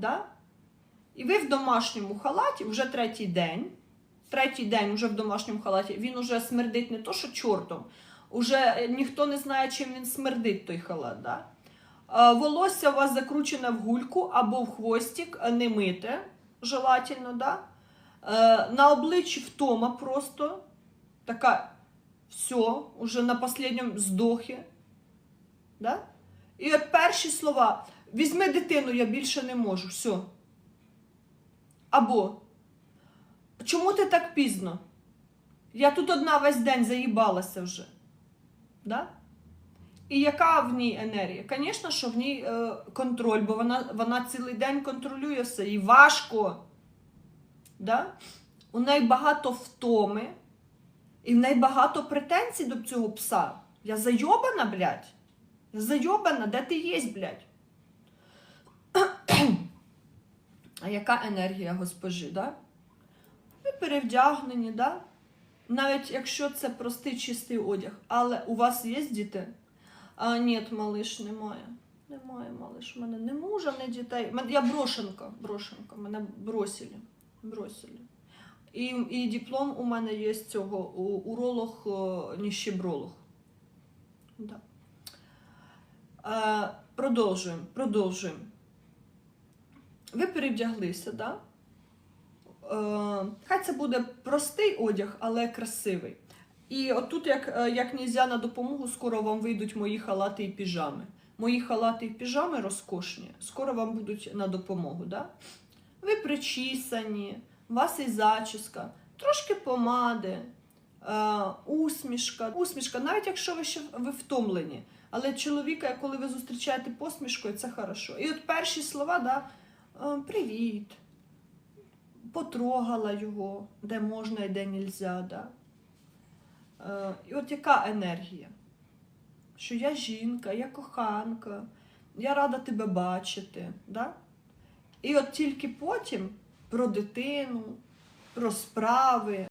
Да? І ви в домашньому халаті вже третій день. Третій день вже в домашньому халаті, він уже смердить не то, що чортом, уже е, ніхто не знає, чим він смердить той халат. Да? Е, Волосся у вас закручене в гульку або в хвостик, е, не мите, желательно, да? На обличчі втома просто. Така все, уже на останньому здохі. Да? І от перші слова: візьми дитину, я більше не можу. Все. Або чому ти так пізно? Я тут одна весь день заїбалася вже. Да? І яка в ній енергія? Звісно, що в ній е, контроль, бо вона, вона цілий день контролює все. І важко. Да? У неї багато втоми, і в неї багато претензій до цього пса. Я зайобана, блядь. Я зайобана, де ти єсть, блядь? А яка енергія госпожі, да? Ви перевдягнені, да? Навіть якщо це простий чистий одяг, але у вас є діти? А ні, малиш, немає. Немає, малиш. У мене не мужа, не дітей. Я брошенка, брошенка. Мене бросили. бросили. І, і диплом у мене є з цього уролог, е, ніщебролог. Да. Е, продовжуємо, продовжуємо. Ви перевдяглися, да? Е, хай це буде простий одяг, але красивий. І отут, як, е, як нельзя на допомогу, скоро вам вийдуть мої халати і піжами. Мої халати і піжами розкошні, скоро вам будуть на допомогу. Да? Ви причісані, у вас і зачіска, трошки помади, е, усмішка. Усмішка, навіть якщо ви ще ви втомлені. Але чоловіка, коли ви зустрічаєте посмішкою, це хорошо. І от перші слова, да, привіт, потрогала його, де можна і де нельзя. Да. Е, І от яка енергія? Що я жінка, я коханка, я рада тебе бачити. Да? І от тільки потім про дитину, про справи.